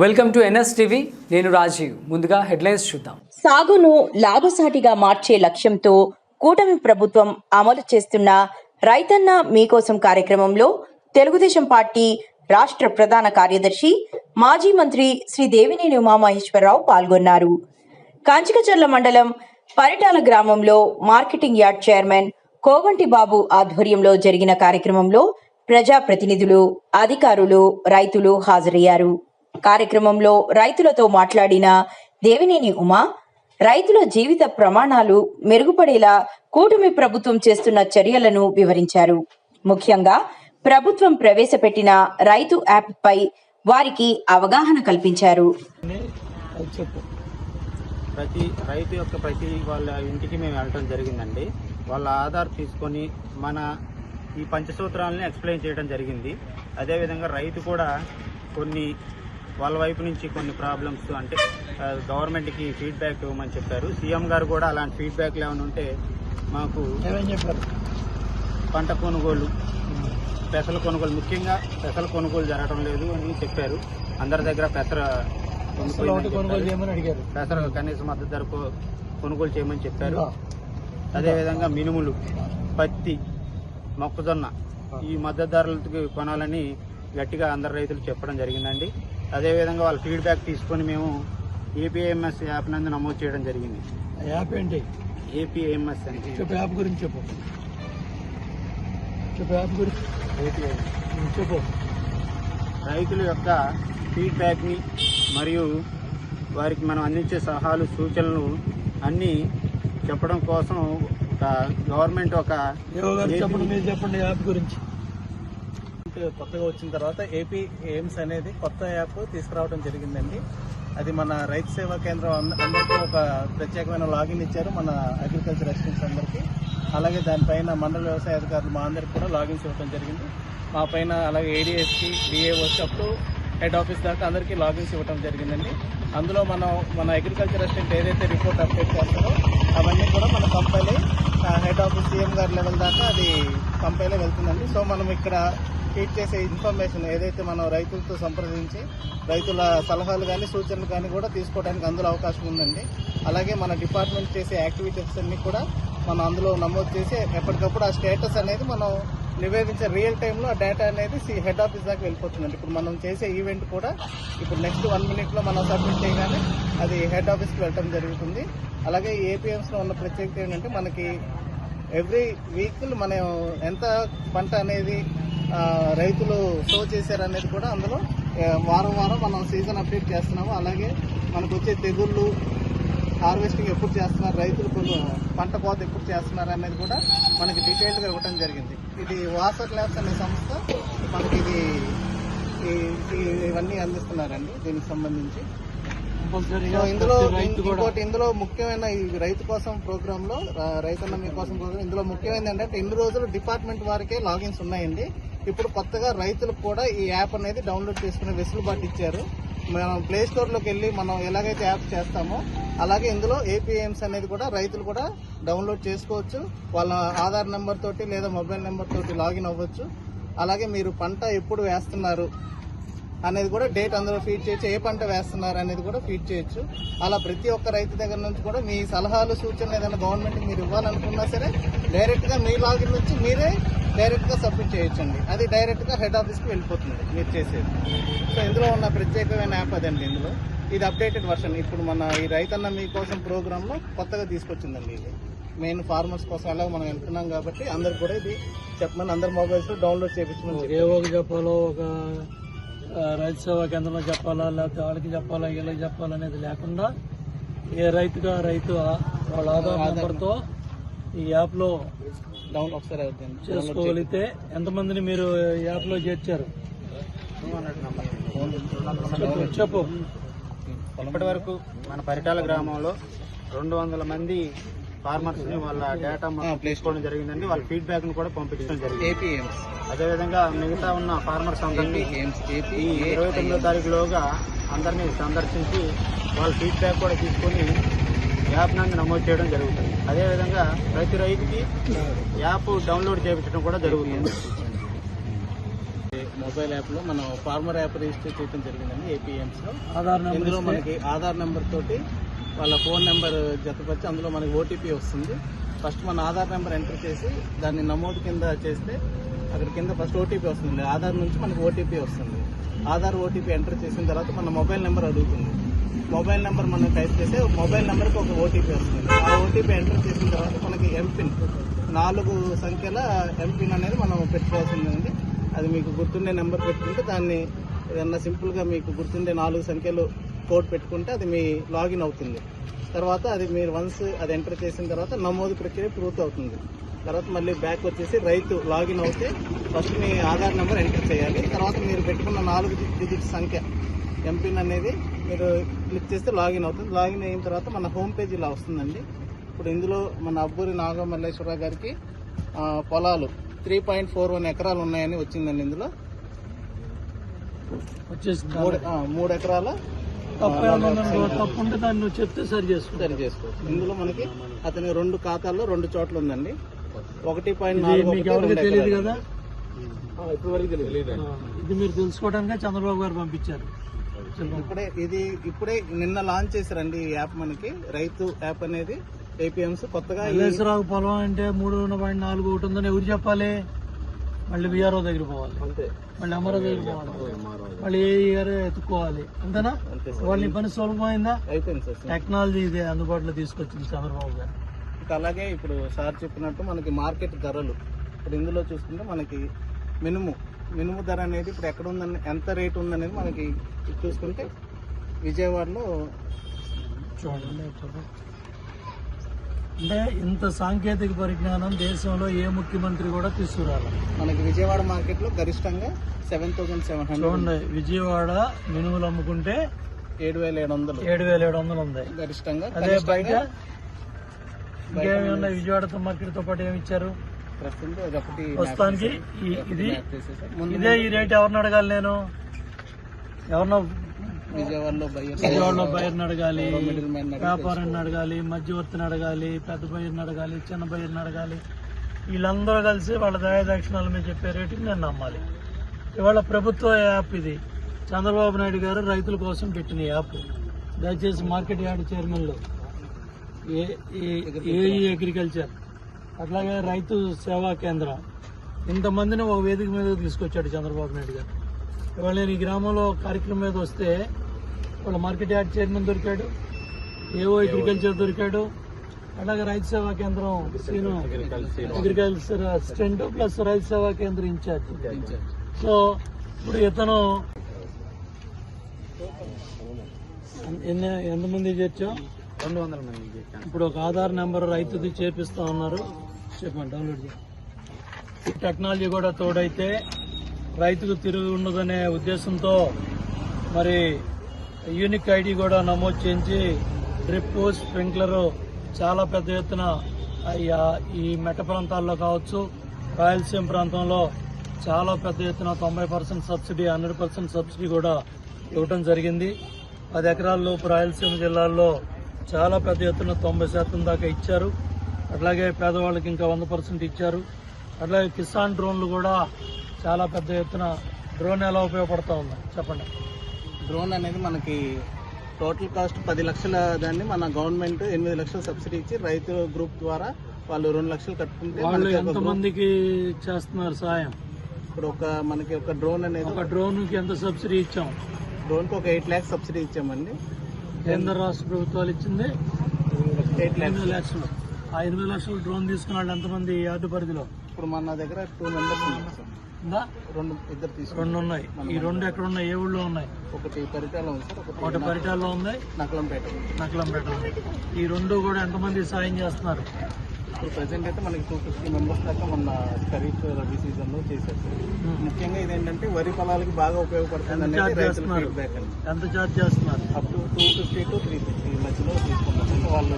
Welcome to NS TV. నేను రాజీవ్. ముందుగా headlines చూద్దాం. సాగును లాభసాటిగా మార్చే లక్ష్యంతో కూటమి ప్రభుత్వం అమలు చేస్తున్న రైతన్న మీకోసం కార్యక్రమంలో తెలుగుదేశం పార్టీ రాష్ట్ర ప్రధాన కార్యదర్శి మాజీ మంత్రి శ్రీ దేవినేని ఉమామహేశ్వరరావు పాల్గొన్నారు. కాంచికచర్ల మండలం పరిటాల గ్రామంలో marketing yard chairman Koganti Babu ఆధ్వర్యంలో జరిగిన కార్యక్రమంలో ప్రజాప్రతినిధులు అధికారులు రైతులు హాజరయ్యారు. కార్యక్రమంలో రైతులతో మాట్లాడిన దేవినేని ఉమా రైతుల జీవిత ప్రమాణాలు మెరుగుపడేలా కూటమి ప్రభుత్వం చేస్తున్న చర్యలను వివరించారు. ముఖ్యంగా ప్రభుత్వం ప్రవేశపెట్టిన రైతు యాప్ పై వారికి అవగాహన కల్పించారు. ప్రతి రైతు యొక్క ప్రతి వాళ్ళ ఇంటికి మేము వెళ్ళడం జరిగిందండి. వాళ్ళ ఆధార్ తీసుకొని మన ఈ పంచసూత్రాలని ఎక్స్ప్లెయిన్ చేయడం జరిగింది. అదేవిధంగా రైతు కూడా కొన్ని వాళ్ళ వైపు నుంచి కొన్ని ప్రాబ్లమ్స్ అంటే గవర్నమెంట్కి ఫీడ్బ్యాక్ ఇవ్వమని చెప్పారు. సీఎం గారు కూడా అలాంటి ఫీడ్బ్యాక్లు ఏమైనా ఉంటే మాకు పంట కొనుగోలు పెసల కొనుగోలు ముఖ్యంగా పెసల కొనుగోలు జరగడం లేదు అని చెప్పారు. అందరి దగ్గర పెసర పెసర కనీస మద్దతు ధర కొనుగోలు చేయమని చెప్పారు. అదేవిధంగా మినుములు పత్తి మొక్కజొన్న ఈ మద్దతు ధరలకి కొనాలని గట్టిగా అందరు రైతులు చెప్పడం జరిగిందండి. అదేవిధంగా వాళ్ళ ఫీడ్బ్యాక్ తీసుకొని మేము ఏపీఎంఎస్ యాప్ నందు నమోదు చేయడం జరిగింది. యాప్ ఏంటి? ఏపీఎంఎస్ అని. చెప్పు యాప్ గురించి చెప్పు. చెప్పు యాప్ గురించి చెప్పు. రైతుల యొక్క ఫీడ్బ్యాక్ని మరియు వారికి మనం అందించే సలహాలు సూచనలు అన్నీ చెప్పడం కోసం ఒక గవర్నమెంట్ ఒక చెప్పండి యాప్ గురించి. కొత్తగా వచ్చిన తర్వాత ఏపీ ఎయిమ్స్ అనేది కొత్త యాప్ తీసుకురావడం జరిగిందండి. అది మన రైతు సేవా కేంద్రం అంద- అందరికీ ఒక ప్రత్యేకమైన లాగిన్ ఇచ్చారు మన అగ్రికల్చర్ అసిస్టెంట్స్ అందరికీ. అలాగే దానిపైన మండల వ్యవసాయ అధికారులు మా అందరికి కూడా లాగిన్స్ ఇవ్వడం జరిగింది. మా పైన అలాగే ఏడిఎస్కి DAOs up to head office దాకా అందరికీ లాగిన్స్ ఇవ్వడం జరిగిందండి. అందులో మనం మన అగ్రికల్చర్ అసిస్టెంట్ ఏదైతే రిపోర్ట్ అప్డేట్ చేస్తారో అవన్నీ కూడా మన కంపెనీ హెడ్ ఆఫీస్ సీఎం గారి లెవెల్ దాకా అది కంపెనీ వెళ్తుందండి. సో మనం ఇక్కడ ఫీడ్ చేసే ఇన్ఫర్మేషన్ ఏదైతే మనం రైతులతో సంప్రదించి రైతుల సలహాలు కానీ సూచనలు కానీ కూడా తీసుకోవడానికి అందులో అవకాశం ఉందండి. అలాగే మన డిపార్ట్మెంట్ చేసే యాక్టివిటీస్ అన్ని కూడా మనం అందులో నమోదు చేసి ఎప్పటికప్పుడు ఆ స్టేటస్ అనేది మనం నివేదించే రియల్ టైంలో ఆ డేటా అనేది హెడ్ ఆఫీస్ దాకా వెళ్ళిపోతుందండి. ఇప్పుడు మనం చేసే ఈవెంట్ కూడా ఇప్పుడు నెక్స్ట్ వన్ మినిట్లో మనం సబ్మిట్ చేయగానే అది హెడ్ ఆఫీస్కి వెళ్ళటం జరుగుతుంది. అలాగే ఏపీఎంస్లో ఉన్న ప్రత్యేకత ఏంటంటే మనకి ఎవ్రీ వీక్ మనం ఎంత పంట అనేది రైతులు సో చేశారనేది కూడా అందులో వారం వారం మనం సీజన్ అప్డేట్ చేస్తున్నాము. అలాగే మనకు వచ్చే తెగుళ్ళు హార్వెస్టింగ్ ఎప్పుడు చేస్తున్నారు రైతులు పంట కోత ఎప్పుడు చేస్తున్నారు అనేది కూడా మనకి డీటెయిల్డ్గా ఇవ్వడం జరిగింది. ఇది వాసర్ ల్యాబ్స్ అనే సంస్థ మనకి ఇది ఇవన్నీ అందిస్తున్నారండి దీనికి సంబంధించి. ఇందులో ఇంకోటి ఇందులో ముఖ్యమైన ఈ రైతు కోసం ప్రోగ్రామ్లో రైతన్న మీ కోసం ప్రోగ్రామ్ ఇందులో ముఖ్యమైనది ఏంటంటే ఇన్ని రోజులు డిపార్ట్మెంట్ వారికే లాగిన్స్ ఉన్నాయండి. ఇప్పుడు కొత్తగా రైతులకు కూడా ఈ యాప్ అనేది డౌన్లోడ్ చేసుకునే వెసులుబాటు ఇచ్చారు. మనం ప్లే స్టోర్లోకి వెళ్ళి మనం ఎలాగైతే యాప్ చేస్తామో అలాగే ఇందులో ఏపీఎంస్ అనేది కూడా రైతులు కూడా డౌన్లోడ్ చేసుకోవచ్చు. వాళ్ళ ఆధార్ నెంబర్ తోటి లేదా మొబైల్ నెంబర్ తోటి లాగిన్ అవ్వచ్చు. అలాగే మీరు పంట ఎప్పుడు వేస్తున్నారు? అనేది కూడా డేట్ అందులో ఫీడ్ చేయొచ్చు. ఏ పంట వేస్తున్నారు అనేది కూడా ఫీడ్ చేయొచ్చు. అలా ప్రతి ఒక్క రైతు దగ్గర నుంచి కూడా మీ సలహాలు సూచనలు ఏదైనా గవర్నమెంట్ మీరు ఇవ్వాలనుకున్నా సరే డైరెక్ట్గా మీ లాగిన్ నుంచి మీరే డైరెక్ట్గా సబ్మిట్ చేయొచ్చండి. అది డైరెక్ట్గా హెడ్ ఆఫీస్కి వెళ్ళిపోతుంది మీరు చేసేది. సో ఇందులో ఉన్న ప్రత్యేకమైన యాప్ అదండి ఇందులో. ఇది అప్డేటెడ్ వర్షన్ ఇప్పుడు మన ఈ రైతన్న మీకోసం ప్రోగ్రాంలో కొత్తగా తీసుకొచ్చిందండి ఇది. మెయిన్ ఫార్మర్స్ కోసం అలా మనం వెళ్తున్నాం కాబట్టి అందరు కూడా ఇది చెప్పమని అందరు మొబైల్స్ డౌన్లోడ్ చేయించమని ఏ ఒక చెప్పాలో ఒక ఆ, రైతు సేవా కేంద్రంలో చెప్పాలా లేకపోతే వాళ్ళకి చెప్పాలా వీళ్ళకి చెప్పాలా అనేది లేకుండా ఏ రైతుగా రైతు వాళ్ళ ఆధార్ నెంబర్తో ఈ యాప్లో డౌన్ ఒకసారి చేసుకోగలిగితే ఎంతమందిని మీరు యాప్లో చేర్చారు? చెప్పు. ఇప్పటి వరకు మన పరిటాల గ్రామంలో రెండు వందల మంది ఫార్మర్స్ని వాళ్ళ డేటా మొత్తం తీసుకోవడం జరిగిందండి. వాళ్ళ ఫీడ్బ్యాక్ను కూడా పంపించడం జరిగింది. ఏపీఎంస్ అదేవిధంగా మిగతా ఉన్న ఫార్మర్స్ అందరినీ ఈ ఇరవై తొమ్మిదో తారీఖులోగా అందరినీ సందర్శించి వాళ్ళ ఫీడ్బ్యాక్ కూడా తీసుకొని యాప్ నందు నమోదు చేయడం జరుగుతుంది. అదేవిధంగా ప్రతి రైతుకి యాప్ డౌన్లోడ్ చేయించడం కూడా జరుగుతుంది. మొబైల్ యాప్లో మనం ఫార్మర్ యాప్ రిజిస్టర్ చేయడం జరిగిందండి ఏపీఎంస్లో ఆధార్ నెంబర్ ఇందులో మనకి ఆధార్ నెంబర్ తోటి వాళ్ళ ఫోన్ నెంబర్ జతపరిచి అందులో మనకి ఓటీపీ వస్తుంది. ఫస్ట్ మన ఆధార్ నెంబర్ ఎంటర్ చేసి దాన్ని నమోదు కింద చేస్తే అక్కడ కింద ఫస్ట్ ఓటీపీ వస్తుంది ఆధార్ నుంచి మనకి ఓటీపీ వస్తుంది. ఆధార్ ఓటీపీ ఎంటర్ చేసిన తర్వాత మన మొబైల్ నెంబర్ అడుగుతుంది. మొబైల్ నెంబర్ మనం టైప్ చేస్తే మొబైల్ నెంబర్కి ఒక ఓటీపీ వస్తుంది. ఆ ఓటీపీ ఎంటర్ చేసిన తర్వాత మనకి ఎంపిన్ నాలుగు సంఖ్యల ఎంపిన్ అనేది మనం పెట్టుకోవాల్సిందండి. అది మీకు గుర్తుండే నెంబర్ పెట్టుకుంటే దాన్ని ఏదన్నా సింపుల్గా మీకు గుర్తుండే నాలుగు సంఖ్యలు కోడ్ పెట్టుకుంటే అది మీ లాగిన్ అవుతుంది. తర్వాత అది మీరు వన్స్ అది ఎంటర్ చేసిన తర్వాత నమోదు ప్రక్రియ పూర్తి అవుతుంది. తర్వాత మళ్ళీ బ్యాక్ వచ్చేసి రైతు లాగిన్ అవుతే ఫస్ట్ మీ ఆధార్ నెంబర్ ఎంటర్ చేయాలి. తర్వాత మీరు పెట్టుకున్న నాలుగు డిజిట్ సంఖ్య ఎంపిన్ అనేది మీరు క్లిక్ చేస్తే లాగిన్ అవుతుంది. లాగిన్ అయిన తర్వాత మన హోమ్ పేజ్ ఇలా వస్తుందండి. ఇప్పుడు ఇందులో మన అబ్బూరి నాగమల్లేశ్వర గారికి పొలాలు త్రీ పాయింట్ ఫోర్ వన్ ఎకరాలు ఉన్నాయని వచ్చిందండి ఇందులో. మూడు మూడు ఎకరాల తప్పు ఏమన్నా ఉందో తప్పు ఉంటే దాన్ని నువ్వు చెప్తే సరి చేసుకో. సరి చేసుకోవచ్చు ఇందులో మనకి అతని రెండు ఖాతాల్లో రెండు చోట్ల ఉందండి. ఒకటి పాయింట్ మీకు ఎవరికి తెలియదు. కదా? ఇది మీరు తెలుసుకోవడానికే చంద్రబాబు గారు పంపించారు. ఇప్పుడే ఇది ఇప్పుడే నిన్న లాంచ్ చేశారండి ఈ యాప్ మనకి. రైతు యాప్ అనేది ఏపీఎంస్ కొత్తగా పొలం అంటే మూడు పాయింట్ నాలుగు ఒకటి ఉందని ఎవరు చెప్పాలి? మళ్ళీ విఆర్ఓ దగ్గర పోవాలి. అంతే. మళ్ళీ అమరో దగ్గర పోవాలి. మళ్ళీ ఏ ఇయర్ ఎత్తుకోవాలి. అంతేనా? అంతే వాళ్ళ పని సులభమైందా టెక్నాలజీ ఇదే అందుబాటులో తీసుకొచ్చింది చంద్రబాబు గారు. ఇంకా అలాగే ఇప్పుడు సార్ చెప్పినట్టు మనకి మార్కెట్ ధరలు. ఇప్పుడు ఇందులో చూసుకుంటే మనకి మినుము మినుము ధర అనేది ఇప్పుడు ఎక్కడ ఉందని ఎంత రేట్ ఉందనేది మనకి చూసుకుంటే విజయవాడలో చూడండి. అంటే ఇంత సాంకేతిక పరిజ్ఞానం దేశంలో ఏ ముఖ్యమంత్రి కూడా తీసుకురాలి మనకి విజయవాడ మార్కెట్లో గరిష్టంగా seven thousand seven hundred Vijayawada మినుములు అమ్ముకుంటే ఏడు వేల ఏడు వందలు ఏడు వేల ఏడు వందలు ఉంది. గరిష్టంగా అదే బయట కనిష్టంగా ఇంకేమి ఉన్నాయి విజయవాడతో మార్కెట్తో పాటు ఏమి ఇచ్చారు ప్రస్తుతానికి ఇది ఇదే ఈ రేట్ ఎవరిని అడగాలి నేను? ఎవరినో విజయవాడలో బయర్ని అడగాలి వ్యాపారాన్ని అడగాలి మధ్యవర్తిని అడగాలి పెద్ద బయర్ని అడగాలి చిన్న బయర్ని అడగాలి వీళ్ళందరూ కలిసి వాళ్ళ దయాదక్షిణాల మీద చెప్పే రేటుకి నేను నమ్మాలి. ఇవాళ ప్రభుత్వ యాప్ ఇది. చంద్రబాబు నాయుడు గారు రైతుల కోసం పెట్టిన యాప్. దయచేసి మార్కెట్ యార్డ్ చైర్మన్లు ఏ ఏఈ అగ్రికల్చర్ అట్లాగే రైతు సేవా కేంద్రం. ఇంతమందిని ఒక వేదిక మీద తీసుకొచ్చాడు చంద్రబాబు నాయుడు గారు. ఇవాళ నేను ఈ గ్రామంలో కార్యక్రమం మీద వస్తే వాళ్ళ మార్కెట్ యార్డ్ చైర్మన్ దొరికాడు ఏవో అగ్రికల్చర్ దొరికాడు అలాగే రైతు సేవా కేంద్రం సీను అగ్రికల్చర్ అసిస్టెంట్ ప్లస్ రైతు సేవా కేంద్రం ఇన్ఛార్జ్. సో ఇప్పుడు ఇతను ఎన్ని ఎంతమంది చేర్చావు రెండు వందల మంది. ఇప్పుడు ఒక ఆధార్ నెంబర్ రైతుది చేపిస్తా ఉన్నారు. చెప్పండి డౌన్లోడ్ చేయండి టెక్నాలజీ కూడా తోడైతే రైతుకు తిరిగి ఉండదనే ఉద్దేశంతో మరి యూనిక్ ఐడి కూడా నమోదు చేయించి డ్రిప్ స్ప్రింక్లర్ చాలా పెద్ద ఎత్తున ఈ- మెట్ట ప్రాంతాల్లో కావచ్చు రాయలసీమ ప్రాంతంలో చాలా పెద్ద ఎత్తున తొంభై percent subsidy hundred percent subsidy కూడా ఇవ్వటం జరిగింది. పది ఎకరాల్లోపు రాయలసీమ జిల్లాల్లో చాలా పెద్ద ఎత్తున తొంభై శాతం దాకా ఇచ్చారు. అట్లాగే పేదవాళ్ళకి ఇంకా వంద పర్సెంట్ ఇచ్చారు. అట్లాగే కిసాన్ డ్రోన్లు కూడా చాలా పెద్ద ఎత్తున డ్రోన్ ఎలా ఉపయోగపడతా ఉంది? చెప్పండి. డ్రోన్ అనేది మనకి టోటల్ కాస్ట్ పది లక్షల దాన్ని మన గవర్నమెంట్ ఎనిమిది లక్షలు సబ్సిడీ ఇచ్చి రైతు గ్రూప్ ద్వారా వాళ్ళు రెండు లక్షలు కట్టుకుంటే వాళ్ళు మనకి ఒక ఎంత మందికి చేస్తున్నారు సాయం? ఇప్పుడు ఒక మనకి ఒక డ్రోన్ అనేది ఒక డ్రోన్కి ఎంత సబ్సిడీ ఇచ్చాం? డ్రోన్కి ఒక ఎయిట్ ల్యాక్స్ సబ్సిడీ ఇచ్చామండి. కేంద్ర రాష్ట్ర ప్రభుత్వాలు ఇచ్చింది ఎయిట్ ల్యాక్స్. ఎనిమిది లక్షలు. ఆ ఎనిమిది లక్షలు డ్రోన్ తీసుకున్న వాళ్ళు ఎంతమంది యార్డు పరిధిలో? ఇప్పుడు మన దగ్గర టూ మెంబర్స్ ఉన్నారు సార్. ఉందా? రెండు ఇద్దరు రెండు ఉన్నాయి. ఈ రెండు ఎక్కడ ఉన్నాయి? ఏ ఊళ్ళో ఉన్నాయి? ఒకటి పరిటాల ఉంది సార్ ఒకటి పరిటాల్లో ఉంది. నకలంపేట. నకలంపేట ఉంది. ఈ రెండు కూడా ఎంతమంది సాయం చేస్తున్నారు? ఇప్పుడు ప్రజెంట్ అయితే మనకి టూ ఫిఫ్టీ మెంబర్స్ దాకా మన ఖరీఫ్ రబీ సీజన్లో చేశారు సార్. ముఖ్యంగా ఇదేంటంటే వరి పొలాలకి బాగా ఉపయోగపడుతుంది ఎంత ఛార్జ్ చేస్తున్నారు? Up to two fifty to three fifty మధ్యలో తీసుకున్నాం సార్. వాళ్ళు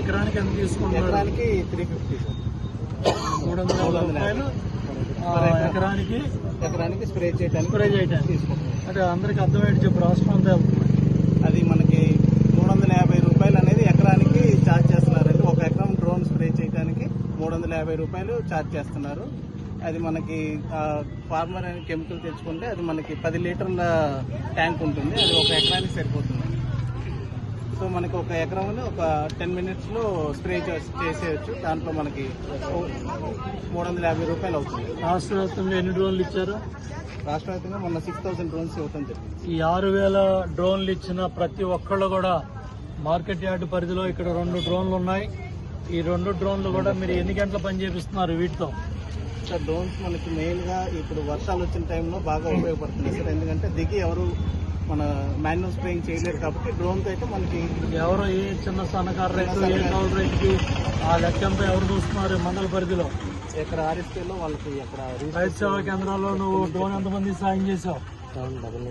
ఎకరానికి ఎంత తీసుకుంటున్నారు? ఎకరానికి త్రీ ఫిఫ్టీ సార్. మూడు వందల ఎకరానికి ఎకరానికి స్ప్రే చేయడానికి స్ప్రే చేయడానికి అంటే అందరికి అర్థమయ్యేది చెప్పు రాష్ట్రం అంతా అది మనకి మూడు వందల యాభై రూపాయలు అనేది ఎకరానికి ఛార్జ్ చేస్తున్నారండి. ఒక ఎకరం డ్రోన్ స్ప్రే చేయడానికి మూడు వందల యాభై రూపాయలు ఛార్జ్ చేస్తున్నారు. అది మనకి ఫార్మర్ అనే కెమికల్ తెచ్చుకుంటే అది మనకి పది లీటర్ల ట్యాంక్ ఉంటుంది. అది ఒక ఎకరానికి సరిపోతుంది. సో మనకి ఒక ఎకరంలో ఒక టెన్ మినిట్స్లో స్ప్రే చేసేయచ్చు. దాంట్లో మనకి మూడు వందల యాభై రూపాయలు అవుతుంది. రాష్ట్ర వ్యాప్తంగా ఎన్ని డ్రోన్లు ఇచ్చారు? రాష్ట్ర వ్యాప్తంగా మొన్న సిక్స్ థౌసండ్ డ్రోన్స్ జరిగింది. ఈ ఆరు వేల డ్రోన్లు ఇచ్చిన ప్రతి ఒక్కళ్ళు కూడా మార్కెట్ యార్డ్ పరిధిలో ఇక్కడ రెండు డ్రోన్లు ఉన్నాయి. ఈ రెండు డ్రోన్లు కూడా మీరు ఎన్ని గంటలు పని చేపిస్తున్నారు వీటితో? సార్ డ్రోన్స్ మనకి మెయిన్గా ఇప్పుడు వర్షాలు వచ్చిన టైంలో బాగా ఉపయోగపడుతుంది సార్. ఎందుకంటే దిగి ఎవరు మన మాన్యువల్ స్ప్రేయింగ్ చేయలేరు కాబట్టి డ్రోన్తో అయితే మనకి ఎవరు ఏ చిన్న సన్నకారు రైతు ఏ కౌలు రైతుకి ఆ లెక్కంతా ఎవరు చూస్తున్నారు? మండల పరిధిలో. ఎక్కడ ఆర్ఎస్కేలో వాళ్ళకి అక్కడ రైతు సేవా కేంద్రాల్లో నువ్వు డ్రోన్ ఎంతమంది సాయం చేసావు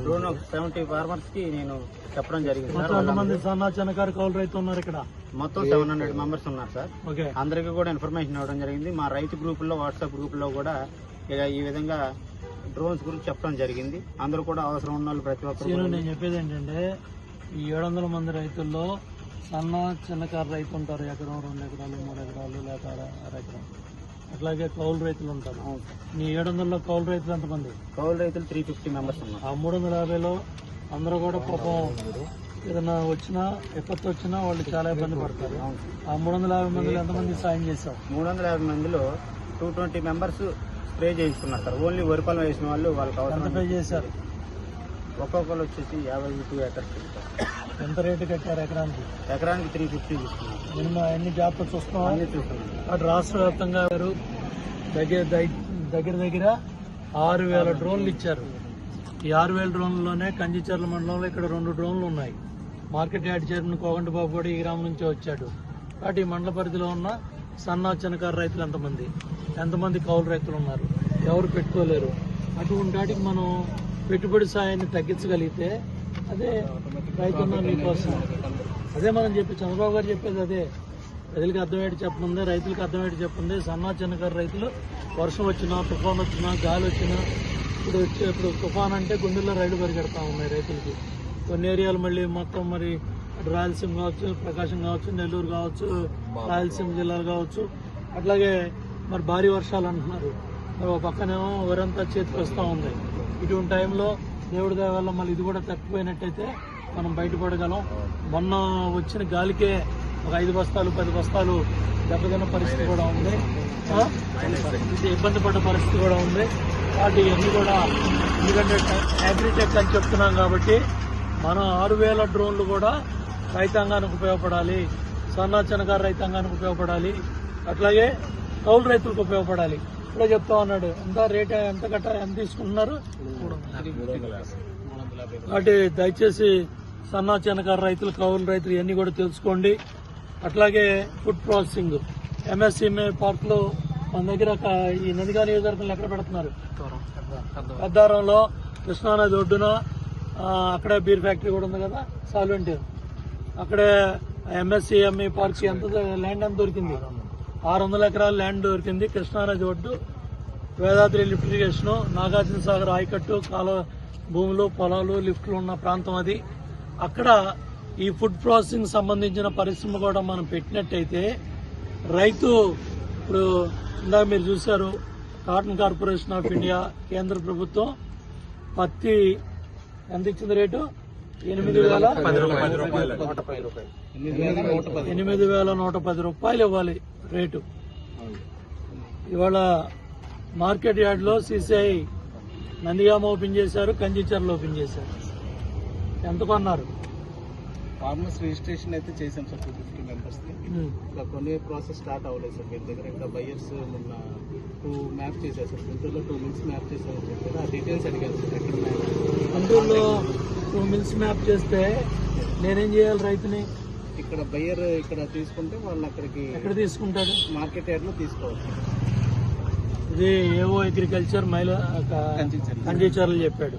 డ్రోన్ సెవెంటీ ఫార్మర్స్కి నేను చెప్పడం జరిగింది ఎంతమంది సన్న చిన్నకారు కౌలు రైతు ఉన్నారు ఇక్కడ? మొత్తం సెవెన్ హండ్రెడ్ మెంబర్స్ ఉన్నారు సార్. ఓకే. అందరికీ కూడా ఇన్ఫర్మేషన్ ఇవ్వడం జరిగింది. మా రైతు గ్రూపుల్లో వాట్సాప్ గ్రూపుల్లో కూడా ఇక ఈ విధంగా డ్రోన్స్ గురించి చెప్పడం జరిగింది. అందరూ కూడా అవసరం ఉన్న వాళ్ళు ప్రతి ఒక్కరు నేను చెప్పేది ఏంటంటే ఈ ఏడు వందల మంది రైతుల్లో సన్న చిన్నకారు రైతు ఉంటారు ఎకరం రెండు ఎకరాలు మూడు ఎకరాలు లేక అర- అర ఎకరం. అట్లాగే కౌలు రైతులు ఉంటారు. నీ ఏడు వందలలో కౌలు రైతులు ఎంతమంది? కౌలు రైతులు త్రీ ఫిఫ్టీ మెంబర్స్ ఉన్నారు ఆ మూడు వందల యాభైలో అందరూ కూడా పాపం ఏదైనా వచ్చినా ఎప్పటి వచ్చినా వాళ్ళు చాలా ఇబ్బంది పడతారు. ఆ మూడు వందల యాభై మందిలో ఎంతమంది సాయం చేశావు? మూడు వందల యాభై మందిలో టూ ట్వంటీ మెంబర్స్ స్ప్రే చేయించుకున్నారు సార్. ఓన్లీ వరి పొలం వేసిన వాళ్ళు వాళ్ళకి అవసరం పే చేశారు? ఒక్కొక్కరు వచ్చేసి యాభై టూ ఎకర్స్ ఎంత రేటు కట్టారు ఎకరానికి? ఎకరానికి త్రీ ఫిఫ్టీ తీసుకున్నారు నిన్న ఎన్ని జాబ్స్ చూస్తున్నావా అన్ని చూస్తున్నాం. అటు రాష్ట్ర వ్యాప్తంగా వారు దగ్గర దగ్- దగ్గర దగ్గర ఆరు వేల డ్రోన్లు ఇచ్చారు. ఈ ఆరు వేల డ్రోన్లలోనే కంచిచర్ల మండలంలో ఇక్కడ రెండు డ్రోన్లు ఉన్నాయి. Market yard chairman Koganti Babu కూడా ఈ గ్రామం నుంచే వచ్చాడు. కాబట్టి ఈ మండల పరిధిలో ఉన్న సన్న చిన్నకారు రైతులు ఎంతమంది? ఎంతమంది కౌలు రైతులు ఉన్నారు? ఎవరు పెట్టుకోలేరు? అటువంటి వాటికి మనం పెట్టుబడి సాయాన్ని తగ్గించగలిగితే అదే రైతున్న మీకోసం. అదే మనం చెప్పి చంద్రబాబు గారు చెప్పేది అదే. ప్రజలకు అర్థమయ్యేటి చెప్పనుంది రైతులకు అర్థమయ్యేటి చెప్పండి సన్న చిన్నకారు రైతులు వర్షం వచ్చినా తుఫాన్ వచ్చినా గాలి వచ్చినా ఇప్పుడు వచ్చే ఇప్పుడు తుఫాన్ అంటే గుండెల్లో రైలు పరిగెడతా ఉన్నాయి రైతులకి. కొన్ని ఏరియాలు మళ్ళీ మొత్తం మరి అటు రాయలసీమ కావచ్చు ప్రకాశం కావచ్చు నెల్లూరు కావచ్చు రాయలసీమ జిల్లాలు కావచ్చు. అట్లాగే మరి భారీ వర్షాలు అంటున్నారు. మరి ఒక పక్కనేమో వరంతా చేతికి వస్తూ ఉంది ఇటువంటి టైంలో దేవుడి దయ వల్ల మళ్ళీ ఇది కూడా తప్పిపోయినట్టయితే మనం బయటపడగలం. మొన్న వచ్చిన గాలికే ఒక ఐదు బస్తాలు పది బస్తాలు దెబ్బతిన్న పరిస్థితి కూడా ఉంది. ఇబ్బంది పడ్డ పరిస్థితి కూడా ఉంది. వాటి అన్ని కూడా ఎందుకంటే అగ్రిటెక్ అని చెప్తున్నాం కాబట్టి మనం ఆరు వేల డ్రోన్లు కూడా రైతాంగానికి ఉపయోగపడాలి సన్న చిన్నకారు రైతాంగానికి ఉపయోగపడాలి అట్లాగే కౌలు రైతులకు ఉపయోగపడాలి. ఇప్పుడే చెప్తా ఉన్నాడు ఎంత రేట్ ఎంత కట్టాలి ఎంత తీసుకుంటున్నారు? కాబట్టి దయచేసి సన్న చిన్నకారు రైతులు కౌలు రైతులు ఇవన్నీ కూడా తెలుసుకోండి. అట్లాగే ఫుడ్ ప్రాసెసింగ్ ఎంఎస్సీఎంఏ పార్క్లో మన దగ్గర ఈ నదిగా నియోజకవర్గంలో ఎక్కడ పెడుతున్నారు? పెద్దారంలో కృష్ణానది ఒడ్డున అక్కడే బీర్ ఫ్యాక్టరీ కూడా ఉంది కదా సాల్వెంట్. అక్కడే ఎంఎస్సీఎంఈ పార్క్ ఎంత ల్యాండ్ ఎంత దొరికింది? ఆరు వందల ఎకరాల ల్యాండ్ దొరికింది. కృష్ణానది ఒడ్డు వేదాద్రి లిఫ్ట్ ఇరిగేషను నాగార్జున సాగర్ ఆయకట్టు కాల భూములు పొలాలు లిఫ్ట్లు ఉన్న ప్రాంతం అది. అక్కడ ఈ ఫుడ్ ప్రాసెసింగ్ సంబంధించిన పరిశ్రమ కూడా మనం పెట్టినట్టయితే రైతు ఇప్పుడు ఇందాక మీరు చూశారు కాటన్ కార్పొరేషన్ ఆఫ్ ఇండియా కేంద్ర ప్రభుత్వం పత్తి ఎంత ఇచ్చింది రేటు? ఎనిమిది వేల ఎనిమిది వేల నూట పది రూపాయలు. ఇవ్వాలి రేటు. ఇవాళ మార్కెట్ యార్డ్లో సిసిఐ నందిగామ ఓపెన్ చేశారు కంచిచర్లు ఓపెన్ చేశారు. ఎంత కొన్నారు? ఫార్మర్స్ రిజిస్ట్రేషన్ అయితే చేశాం సార్ టూ ఫిఫ్టీ మెంబర్స్కి. ఇంకా కొన్ని ప్రాసెస్ స్టార్ట్ అవ్వలేదు సార్ మీ దగ్గర ఇంకా బయర్స్ మొన్న టూ మ్యాప్ చేశారు సార్. గుంటూరులో టూ మిల్స్ మ్యాప్ చేశారని చెప్పారు ఆ డీటెయిల్స్ అడిగాను సార్ ఎక్కడ మ్యాప్ గుంటూరులో టూ మిల్స్ మ్యాప్ చేస్తే నేనేం చేయాలి రైతుని? ఇక్కడ బయ్యర్ ఇక్కడ తీసుకుంటే వాళ్ళు అక్కడికి ఎక్కడ తీసుకుంటాడు మార్కెట్ యార్డ్లో తీసుకోవచ్చు. ఇది ఏవో అగ్రికల్చర్ మహిళ కంచిచర్ల. కంచీచర్లు చెప్పాడు.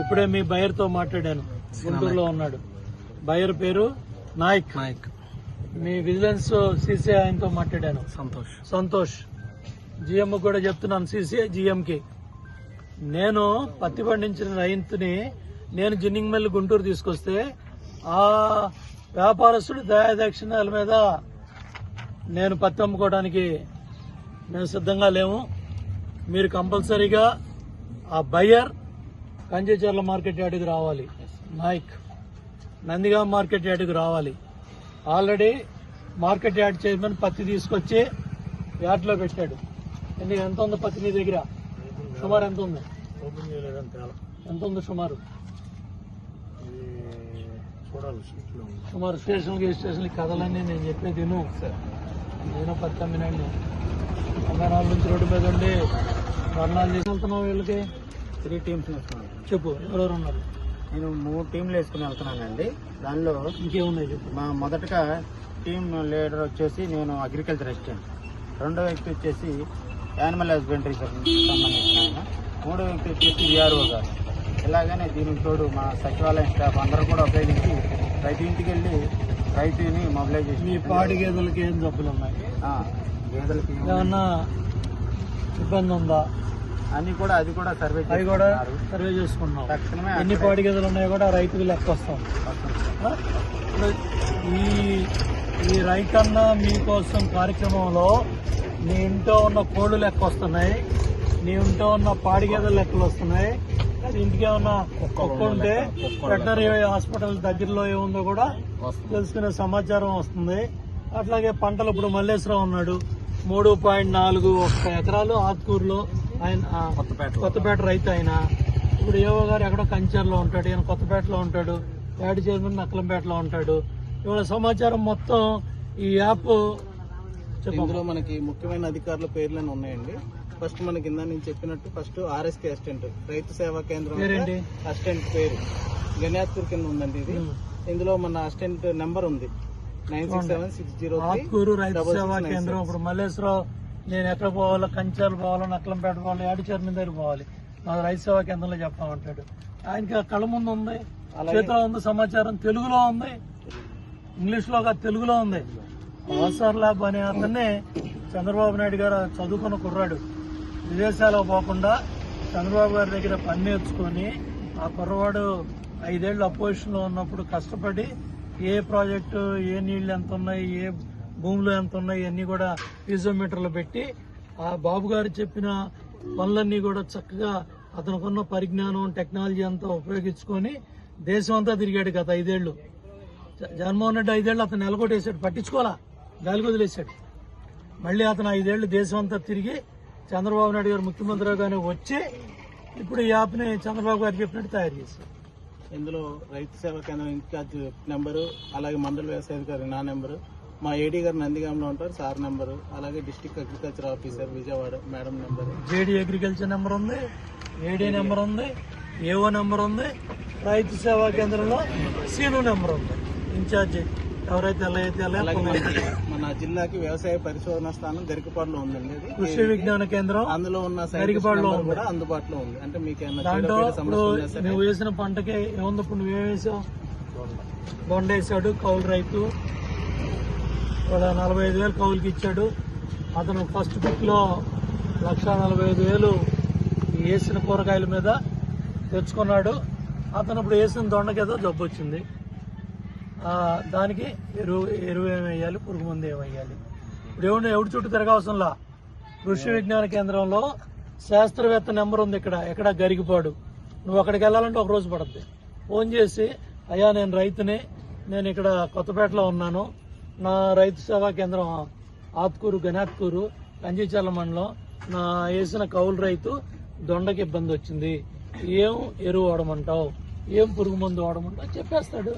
ఇప్పుడే మీ బయర్తో మాట్లాడాను. గుంటూరులో ఉన్నాడు. బయర్ పేరు నాయక్. నాయక్. మీ విజిలెన్స్ సీసీ ఆయనతో మాట్లాడాను. సంతోష్. సంతోష్. జిఎం కూడా చెప్తున్నాను సీసీఐ జిఎంకి. నేను పత్తి పండించిన రైతుని నేను జిన్నింగ్ మిల్ గుంటూరు తీసుకొస్తే ఆ వ్యాపారస్తుడు దయాదక్షిణాల మీద నేను పత్తి అమ్ముకోవడానికి మేము సిద్ధంగా లేము. మీరు కంపల్సరీగా ఆ బయ్యర్ కంచేచర్ల మార్కెట్ యార్డుకి రావాలి. నాయక్ నందిగాం మార్కెట్ యార్డుకి రావాలి. ఆల్రెడీ మార్కెట్ యార్డ్ చైర్మన్ పత్తి తీసుకొచ్చి యార్డ్లో పెట్టాడు. ఎందుకు ఎంత ఉంది పత్తి నీ దగ్గర? సుమారు ఎంత ఉంది? ఎంత ఉంది సుమారు? సుమారు స్టేషన్కి స్టేషన్ కథలన్నీ నేను చెప్పేది విను. నేను పత్తి అమ్మినండి అమ్మానాల నుంచి రోడ్డు మీద ఉండి వర్ణాలు చేసి వెళ్తున్నావు వీళ్ళకి? త్రీ టీమ్స్ వేసుకున్నాను చెప్పు ఎవరెవరు ఉన్నారు? నేను మూడు టీంలు వేసుకుని వెళ్తున్నానండి. దానిలో ఇంకేమున్నాయి చెప్పు? మా మొదటగా టీం లీడర్ వచ్చేసి నేను అగ్రికల్చర్ అసిస్టెంట్. రెండో వ్యక్తి వచ్చేసి యానిమల్ హస్బెండరీ సంబంధించిన మూడో వ్యక్తి వచ్చేసి విఆర్ఓ గారు. ఇలాగనే దీనికి తోడు మా సచివాలయం స్టాఫ్ అందరూ కూడా ఉపయోగించి రైతు ఇంటికి వెళ్ళి రైతుని మొబిలైజ్ చేసి మీ పాడి గేదెలకి ఏం జబ్బులు ఉన్నాయి? గేదెలకి ఏమన్నా ఇబ్బంది ఉందా? అన్ని కూడా అది కూడా సర్వే అవి కూడా. సర్వే చేసుకున్నాం తక్షణమే ఎన్ని అక్కడే పాడి గేదెలు ఉన్నాయో కూడా రైతుకు లెక్క వస్తాం ఈ ఈ రైతన్న మీకోసం కార్యక్రమంలో నీ ఇంట్లో ఉన్న కోళ్ళు లెక్క వస్తున్నాయి. నీ ఇంట్లో ఉన్న పాడి గేదెల లెక్కలు వస్తున్నాయి. అది ఇంటికి ఏమన్నా కుక్క ఉంటే వెటనరీ హాస్పిటల్ దగ్గరలో ఏముందో కూడా తెలుసుకునే సమాచారం వస్తుంది. అట్లాగే పంటలు ఇప్పుడు మల్లేశ్వరం ఉన్నాడు. మూడు పాయింట్ నాలుగు ఒక్క ఎకరాలు ఆత్కూరులో. ఆయన ఆ, కొత్తపేట రైతు ఆయన. ఇప్పుడు ఏవో గారు ఎక్కడో కంచర్లో ఉంటాడు. ఈయన కొత్తపేటలో ఉంటాడు. యాడ్ చైర్మన్ నక్కలంపేటలో ఉంటాడు. ఇవాళ సమాచారం మొత్తం ఈ యాప్ ఇందులో మనకి ముఖ్యమైన అధికారుల పేర్లను ఉన్నాయండి. ఫస్ట్ మనకి ఇందా నేను చెప్పినట్టు ఫస్ట్ ఆర్ఎస్కే అసిస్టెంట్ రైతు సేవా కేంద్రం? అసిస్టెంట్ పేరు. గణ్యాత్పూర్ కింద ఉందండి ఇది. ఇందులో మన అసిస్టెంట్ నెంబర్ ఉంది. Nine six seven six zero రైతు సేవా కేంద్రం. ఇప్పుడు నేను ఎక్కడ పోవాలో? కంచాలు పోవాలో నక్కలంపేట పోవాలో యాడ్ చైర్మన్ దగ్గర పోవాలి? నా రైతు సేవా కేంద్రంలో చెప్పామంటాడు. ఆయనకి ఆ కళ్ళ ముందు ఉంది. చేతిలో ఉంది సమాచారం తెలుగులో ఉంది. ఇంగ్లీష్లో కాదు తెలుగులో ఉంది. అవసర్ ల్యాబ్ అనే అతన్నే చంద్రబాబు నాయుడు గారు చదువుకున్న కుర్రాడు. విదేశాలకు పోకుండా చంద్రబాబు గారి దగ్గర పని నేర్చుకొని ఆ కుర్రవాడు ఐదేళ్ళు అపోజిషన్లో ఉన్నప్పుడు కష్టపడి ఏ ప్రాజెక్టు ఏ నీళ్ళు ఎంత ఉన్నాయి ఏ భూములు ఎంత ఉన్నాయి అన్నీ కూడా ఫీజోమీటర్లు పెట్టి ఆ బాబు గారు చెప్పిన పనులన్నీ కూడా చక్కగా అతనుకున్న పరిజ్ఞానం టెక్నాలజీ అంతా ఉపయోగించుకొని దేశం అంతా తిరిగాడు గత ఐదేళ్ళు జ- జగన్మోహన్ రెడ్డి ఐదేళ్ళు అతను నెలకొట్టేసాడు పట్టించుకోవాలా? గాలికి వదిలేశాడు. మళ్ళీ అతను ఐదేళ్ళు దేశం అంతా తిరిగి చంద్రబాబు నాయుడు గారు ముఖ్యమంత్రిగానే వచ్చి ఇప్పుడు ఈ యాప్ని చంద్రబాబు గారు చెప్పినట్టు తయారు చేశారు. ఇందులో రైతు సేవా కేంద్రం ఇన్ఛార్జ్ నెంబరు అలాగే మండల వ్యవసాయ అధికారి నా నెంబరు మా ఏడీ గారు నందిగాంలో ఉంటారు సార్ నెంబరు అలాగే district agriculture officer Vijayawada madam number. JD agriculture number ఉంది ఏడీ నెంబర్ ఉంది ఏఓ నెంబర్ ఉంది రైతు సేవా కేంద్రంలో సీను నెంబర్ ఉంది ఇన్ఛార్జ్ ఎవరైతే మన జిల్లాకి వ్యవసాయ పరిశోధన స్థానం గరికపాడులో ఉందండి అది కృషి విజ్ఞాన కేంద్రం అందులో ఉన్న ఉంది. కూడా అందుబాటులో ఉంది. అంటే మీకు దాంట్లో నువ్వు వేసిన పంటకి ఏముంది? ఇప్పుడు నువ్వేం వేసావు? బొండ వేసాడు కౌలు రైతు. నలభై ఐదు వేలు కౌలుకి ఇచ్చాడు. అతను ఫస్ట్ బుక్లో లక్ష నలభై ఐదు వేలు వేసిన కూరగాయల మీద తెచ్చుకున్నాడు. అతను ఇప్పుడు వేసిన దొండకేదో జబ్బు వచ్చింది. దానికి ఎరువు ఎరువు ఏమేయాలి వేయాలి పురుగు మందు ఏమేయాలి వేయాలి ఇప్పుడు ఎవడు ఎవడి చుట్టూ తిరగవసరంలా కృషి విజ్ఞాన కేంద్రంలో శాస్త్రవేత్త నెంబర్ ఉంది ఇక్కడ. ఎక్కడ గరిగిపాడు? నువ్వు అక్కడికి వెళ్ళాలంటే ఒక రోజు పడుద్ది. ఫోన్ చేసి అయ్యా నేను రైతుని. నేను ఇక్కడ కొత్తపేటలో ఉన్నాను. నా రైతు సేవా కేంద్రం ఆత్కూరు గనాత్కూరు కంచిచర్ల మండలం. నా వేసిన కౌలు రైతు దొండకి ఇబ్బంది వచ్చింది. ఏం ఎరువు వాడమంటావు? ఏం పురుగు మందు వాడమంటావు? చెప్పేస్తాడు.